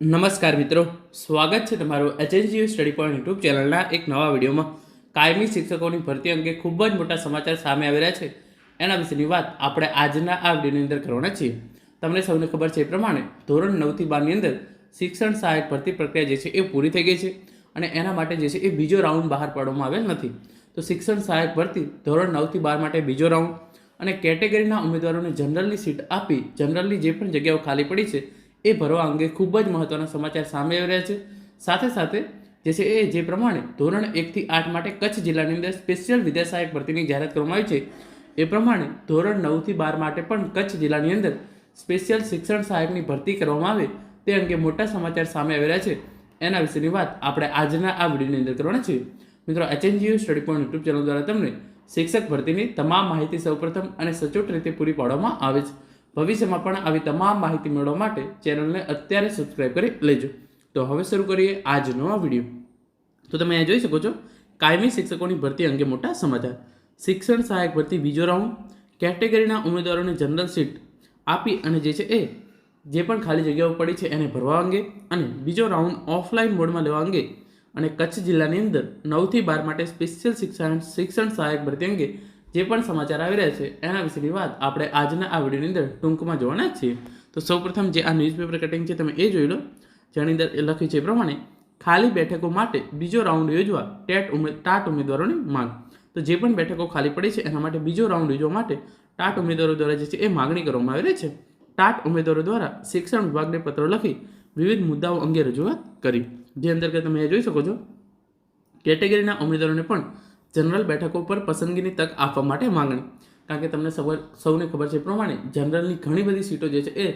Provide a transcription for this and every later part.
નમસ્કાર મિત્રો, સ્વાગત છે તમારું એચએનજીયુ સ્ટડી પોઈન્ટ યુટ્યુબ ચેનલના એક નવા વિડીયોમાં. કાયમી શિક્ષકોની ભરતી અંગે ખૂબ જ મોટા સમાચાર સામે આવી રહ્યા છે. એના વિશેની વાત આપણે આજના આ વિડીયોની અંદર કરવાના છીએ. તમને સૌને ખબર છે એ પ્રમાણે ધોરણ નવથી બારની અંદર શિક્ષણ સહાયક ભરતી પ્રક્રિયા જે છે એ પૂરી થઈ ગઈ છે અને એના માટે જે છે એ બીજો રાઉન્ડ બહાર પાડવામાં આવેલ નથી. તો શિક્ષણ સહાયક ભરતી ધોરણ નવથી બાર માટે બીજો રાઉન્ડ અને કેટેગરીના ઉમેદવારોને જનરલની સીટ આપી જનરલની જે પણ જગ્યાઓ ખાલી પડી છે એ ભરવા અંગે ખૂબ જ મહત્વના સમાચાર સામે આવી રહ્યા છે. સાથે સાથે જે છે એ જે પ્રમાણે ધોરણ એકથી આઠ માટે કચ્છ જિલ્લાની અંદર સ્પેશિયલ વિદ્યા સહાયક ભરતીની જાહેરાત કરવામાં આવી છે, એ પ્રમાણે ધોરણ નવથી બાર માટે પણ કચ્છ જિલ્લાની અંદર સ્પેશિયલ શિક્ષણ સહાયકની ભરતી કરવામાં આવે તે અંગે મોટા સમાચાર સામે આવી રહ્યા છે. એના વિશેની વાત આપણે આજના આ વિડીયોની અંદર કરવાના છીએ મિત્રો, HNGU study point YouTube channel દ્વારા તમને શિક્ષક ભરતીની તમામ માહિતી સૌપ્રથમ અને સચોટ રીતે પૂરી પાડવામાં આવે છે. ભવિષ્યમાં પણ આવી તમામ માહિતી મેળવવા માટે ચેનલને અત્યારે સબસ્ક્રાઈબ કરી લેજો. તો હવે શરૂ કરીએ આજનો વીડિયો તો તમે અહીંયા જોઈ શકો છો, કાયમી શિક્ષકોની ભરતી અંગે મોટા સમાચાર. શિક્ષણ સહાયક ભરતી બીજો રાઉન્ડ કેટેગરીના ઉમેદવારોને જનરલ સીટ આપી અને જે છે એ, જે પણ ખાલી જગ્યાઓ પડી છે એને ભરવા અંગે અને બીજો રાઉન્ડ ઓફલાઈન મોડમાં લેવા અંગે અને કચ્છ જિલ્લાની અંદર નવથી બાર માટે સ્પેશિયલ શિક્ષણ શિક્ષણ સહાયક ભરતી અંગે જે પણ સમાચાર આવી રહ્યા છે, એના વિશેની વાત આપણે આજના આ વિડીયોની અંદર ટૂંકમાં જોવાના જ છીએ. તો સૌપ્રથમ જે આ ન્યૂઝપેપર કટિંગ છે, તમે એ જોઈ લો. જેની અંદર લખ્યું છે એ પ્રમાણે, ખાલી બેઠકો માટે બીજો રાઉન્ડ યોજવા ટેટ ઉમેદ ટાટ ઉમેદવારોની માંગ. તો જે પણ બેઠકો ખાલી પડી છે, એના માટે બીજો રાઉન્ડ યોજવા માટે ટાટ ઉમેદવારો દ્વારા જે છે, એ માગણી કરવામાં આવી રહી છે. ટાટ ઉમેદવારો દ્વારા શિક્ષણ વિભાગને પત્રો લખી વિવિધ મુદ્દાઓ અંગે રજૂઆત કરી. જે અંતર્ગત તમે એ જોઈ શકો છો. કેટેગરીના ઉમેદવારોને પણ જનરલ બેઠકો પર પસંદગીની તક આપવા માટે માંગણી. કારણ કે તમને સૌ સૌને ખબર છે એ પ્રમાણે જનરલની ઘણી બધી સીટો જે છે એ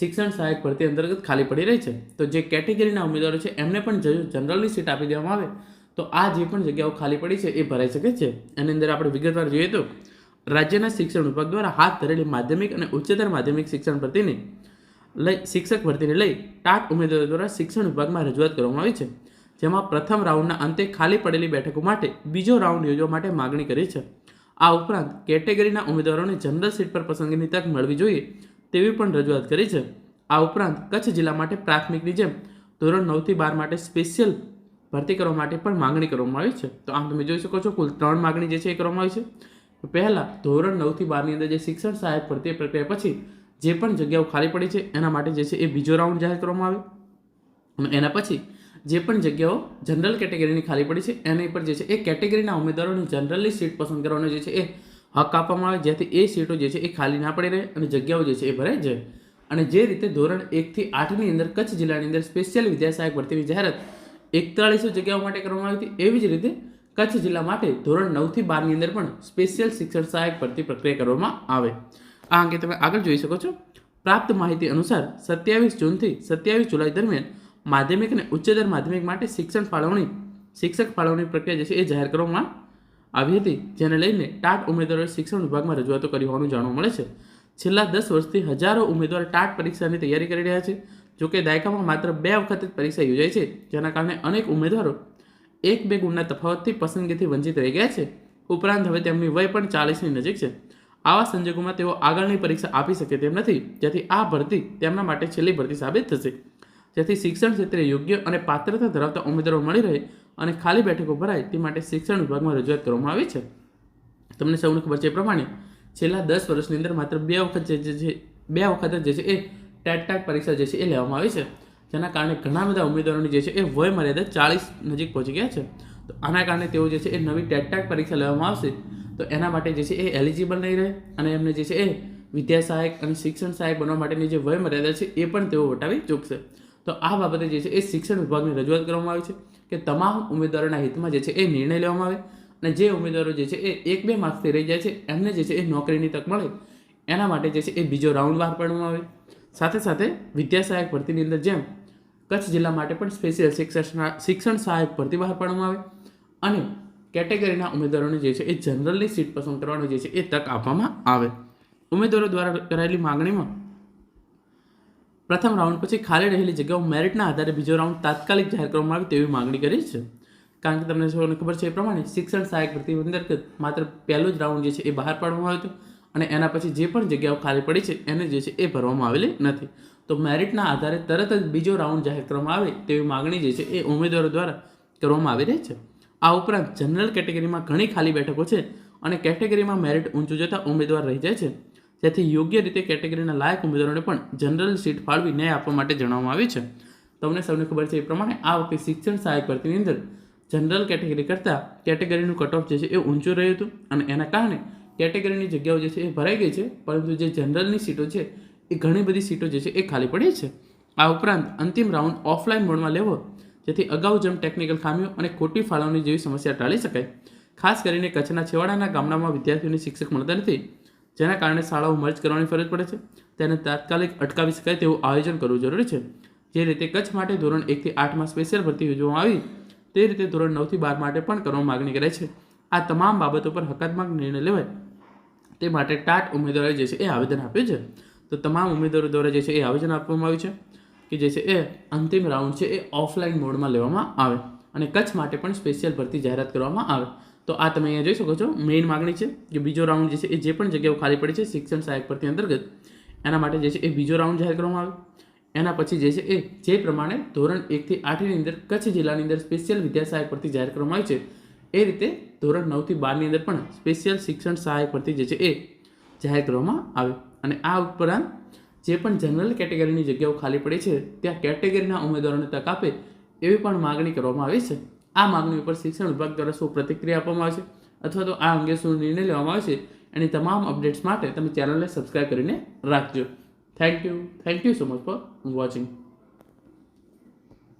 શિક્ષણ સહાયક ભરતી અંતર્ગત ખાલી પડી રહી છે. તો જે કેટેગરીના ઉમેદવારો છે એમને પણ જનરલની સીટ આપી દેવામાં આવે. તો આ જે પણ જગ્યાઓ ખાલી પડી છે એ ભરાઈ શકે છે. એની અંદર આપણે વિગતવાર જોઈએ તો રાજ્યના શિક્ષણ વિભાગ દ્વારા હાથ ધરેલી માધ્યમિક અને ઉચ્ચતર માધ્યમિક શિક્ષણ ભરતીને લઈ, શિક્ષક ભરતીને લઈ ટાટ ઉમેદવારો દ્વારા શિક્ષણ વિભાગમાં રજૂઆત કરવામાં આવી છે. જેમાં પ્રથમ રાઉન્ડના અંતે ખાલી પડેલી બેઠકો માટે બીજો રાઉન્ડ યોજવા માટે માગણી કરી છે. આ ઉપરાંત કેટેગરીના ઉમેદવારોને જનરલ સીટ પર પસંદગીની તક મળવી જોઈએ તેવી પણ રજૂઆત કરી છે. આ ઉપરાંત કચ્છ જિલ્લા માટે પ્રાથમિકની જેમ ધોરણ નવથી બાર માટે સ્પેશિયલ ભરતી કરવા માટે પણ માંગણી કરવામાં આવી છે. તો આમ તમે જોઈ શકો છો, કુલ ત્રણ માગણી જે છે એ કરવામાં આવી છે. પહેલાં ધોરણ નવથી બારની અંદર જે શિક્ષણ સહાયક ભરતી પ્રક્રિયા પછી જે પણ જગ્યાઓ ખાલી પડી છે, એના માટે જે છે એ બીજો રાઉન્ડ જાહેર કરવામાં આવે અને એના પછી જે પણ જગ્યાઓ જનરલ કેટેગરીની ખાલી પડી છે, એની પર જે છે, એ કેટેગરીના ઉમેદવારોને જનરલી સીટ પસંદ કરવાનો જે છે, એ હક આપવામાં આવે, જેથી એ સીટો જે છે, એ ખાલી ના પડી રહે અને જગ્યાઓ જે છે, એ ભરાઈ જાય. અને જે રીતે ધોરણ એકથી આઠની અંદર કચ્છ જિલ્લાની અંદર સ્પેશિયલ વિદ્યા સહાયક ભરતીની જાહેરાત એકતાળીસો જગ્યાઓ માટે કરવામાં આવી હતી, એવી જ રીતે કચ્છ જિલ્લા માટે ધોરણ નવથી બારની અંદર પણ સ્પેશિયલ શિક્ષણ સહાયક ભરતી પ્રક્રિયા કરવામાં આવે. આ અંગે તમે આગળ જોઈ શકો છો. પ્રાપ્ત માહિતી અનુસાર સત્યાવીસ જૂનથી સત્યાવીસ જુલાઈ દરમિયાન માધ્યમિક અને ઉચ્ચતર માધ્યમિક માટે શિક્ષણ ફાળવણી, શિક્ષક ફાળવણી પ્રક્રિયા જે છે એ જાહેર કરવામાં આવી હતી, જેને લઈને ટાટ ઉમેદવારોએ શિક્ષણ વિભાગમાં રજૂઆતો કરી હોવાનું જાણવા મળે છે. છેલ્લા દસ વર્ષથી હજારો ઉમેદવાર ટાટ પરીક્ષાની તૈયારી કરી રહ્યા છે. જોકે દાયકામાં માત્ર બે વખત જ પરીક્ષા યોજાય છે, જેના કારણે અનેક ઉમેદવારો એક બે ગુણના તફાવતથી પસંદગીથી વંચિત રહી ગયા છે. ઉપરાંત હવે તેમની વય પણ ચાલીસની નજીક છે. આવા સંજોગોમાં તેઓ આગળની પરીક્ષા આપી શકે તેમ નથી, જેથી આ ભરતી તેમના માટે છેલ્લી ભરતી સાબિત થશે. જેથી શિક્ષણ ક્ષેત્રે યોગ્ય અને પાત્રતા ધરાવતા ઉમેદવારો મળી રહે અને ખાલી બેઠકો ભરાય તે માટે શિક્ષણ વિભાગમાં રજૂઆત કરવામાં આવી છે. તમને સૌને ખબર છે એ પ્રમાણે છેલ્લા દસ વર્ષની અંદર માત્ર બે વખત જે છે બે વખત જ છે એ ટેટ ટાટ પરીક્ષા જે છે એ લેવામાં આવી છે. જેના કારણે ઘણા બધા ઉમેદવારોની જે છે એ વય મર્યાદા ચાળીસ નજીક પહોંચી ગયા છે. તો આના કારણે તેઓ જે છે એ નવી ટેટ ટાટ પરીક્ષા લેવામાં આવશે. તો એના માટે જે છે એ એલિજિબલ નહીં રહે અને એમને જે છે એ વિદ્યા સહાયક અને શિક્ષણ સહાયક બનવા માટેની જે વય મર્યાદા છે એ પણ તેઓ વટાવી ચૂકશે. તો આ બાબતે જે છે એ શિક્ષણ વિભાગની રજૂઆત કરવામાં આવી છે કે તમામ ઉમેદવારોના હિતમાં જે છે એ નિર્ણય લેવામાં આવે અને જે ઉમેદવારો જે છે એ એક બે માર્ક્સથી રહી જાય છે, એમને જે છે એ નોકરીની તક મળે, એના માટે જે છે એ બીજો રાઉન્ડ બહાર પાડવામાં આવે. સાથે સાથે વિદ્યા સહાયક ભરતીની અંદર જેમ કચ્છ જિલ્લા માટે પણ સ્પેશિયલ શિક્ષણ શિક્ષણ સહાયક ભરતી બહાર પાડવામાં આવે અને કેટેગરીના ઉમેદવારોને જે છે એ જનરલની સીટ પસંદ કરવાનો જે છે એ તક આપવામાં આવે. ઉમેદવારો દ્વારા કરાયેલી માંગણીમાં પ્રથમ રાઉન્ડ પછી ખાલી રહેલી જગ્યાઓ મેરિટના આધારે બીજો રાઉન્ડ તાત્કાલિક જાહેર કરવામાં આવે તેવી માંગણી કરી છે. કારણ કે તમને સૌને ખબર છે એ પ્રમાણે શિક્ષણ સહાયક ભરતી અંતર્ગત માત્ર પહેલો જ રાઉન્ડ જે છે એ બહાર પાડવામાં આવ્યો હતો અને એના પછી જે પણ જગ્યાઓ ખાલી પડી છે એને જે છે એ ભરવામાં આવેલી નથી. તો મેરિટના આધારે તરત જ બીજો રાઉન્ડ જાહેર કરવામાં આવે તેવી માગણી જે છે એ ઉમેદવારો દ્વારા કરવામાં આવી રહી છે. આ ઉપરાંત જનરલ કેટેગરીમાં ઘણી ખાલી બેઠકો છે અને કેટેગરીમાં મેરિટ ઊંચું જતાં ઉમેદવાર રહી જાય છે. જેથી યોગ્ય રીતે કેટેગરીના લાયક ઉમેદવારોને પણ જનરલ સીટ ફાળવી ન્યાય આપવા માટે જણાવવામાં આવી છે. તમને સૌને ખબર છે એ પ્રમાણે આ વખતે શિક્ષણ સહાયક ભરતીની અંદર જનરલ કેટેગરી કરતાં કેટેગરીનું કટ ઓફ જે છે એ ઊંચું રહ્યું હતું અને એના કારણે કેટેગરીની જગ્યાઓ જે છે એ ભરાઈ ગઈ છે, પરંતુ જે જનરલની સીટો છે એ ઘણી બધી સીટો જે છે એ ખાલી પડી છે. આ ઉપરાંત અંતિમ રાઉન્ડ ઓફલાઈન મોડમાં લેવો, જેથી અગાઉ જેમ ટેકનિકલ ખામીઓ અને ખોટી ફાળવણી જેવી સમસ્યા ટાળી શકાય. ખાસ કરીને કચ્છના છેવાડાના ગામડામાં વિદ્યાર્થીઓને શિક્ષક મળતા નથી. જેના કારણે શાળાઓ મર્જ કરવાની ફરજ પડે છે. તેને તાત્કાલિક અટકાવી શકાય તેવું આયોજન કરવું જરૂરી છે. જે રીતે કચ્છ માટે ધોરણ એકથી આઠમાં સ્પેશિયલ ભરતી યોજવામાં આવી, તે રીતે ધોરણ નવથી બાર માટે પણ કરવા માગણી કરાઈ છે. આ તમામ બાબતો પર હકારાત્મક નિર્ણય લેવાય, તે માટે ટાટ ઉમેદવારો જે છે એ આવેદન આપ્યું છે. તો તમામ ઉમેદવારો દ્વારા જે છે એ આવેદન આપવામાં આવ્યું છે કે જે છે એ અંતિમ રાઉન્ડ છે એ ઓફલાઈન મોડમાં લેવામાં આવે અને કચ્છ માટે પણ સ્પેશિયલ ભરતી જાહેરાત કરવામાં આવે. તો આ તમે અહીંયા જોઈ શકો છો. મેઇન માગણી છે કે બીજો રાઉન્ડ જે છે એ જે પણ જગ્યાઓ ખાલી પડી છે શિક્ષણ સહાયક ભરતી અંતર્ગત, એના માટે જે છે એ બીજો રાઉન્ડ જાહેર કરવામાં આવે. એના પછી જે છે એ જે પ્રમાણે ધોરણ એકથી આઠની અંદર કચ્છ જિલ્લાની અંદર સ્પેશિયલ વિદ્યા સહાયક ભરતી જાહેર કરવામાં આવી છે. એ રીતે ધોરણ નવથી બારની અંદર પણ સ્પેશિયલ શિક્ષણ સહાયક ભરતી જે છે એ જાહેર કરવામાં આવે. અને આ ઉપરાંત જે પણ જનરલ કેટેગરીની જગ્યાઓ ખાલી પડી છે, ત્યાં કેટેગરીના ઉમેદવારોને તક આપે એવી પણ માગણી કરવામાં આવી છે. આ માગણી ઉપર શિક્ષણ વિભાગ દ્વારા શું પ્રતિક્રિયા આપવામાં આવે છે અથવા તો આ અંગે શું નિર્ણય લેવામાં આવે છે એની તમામ અપડેટ્સ માટે તમે ચેનલને સબસ્ક્રાઈબ કરીને રાખજો. Thank you thank you so much for watching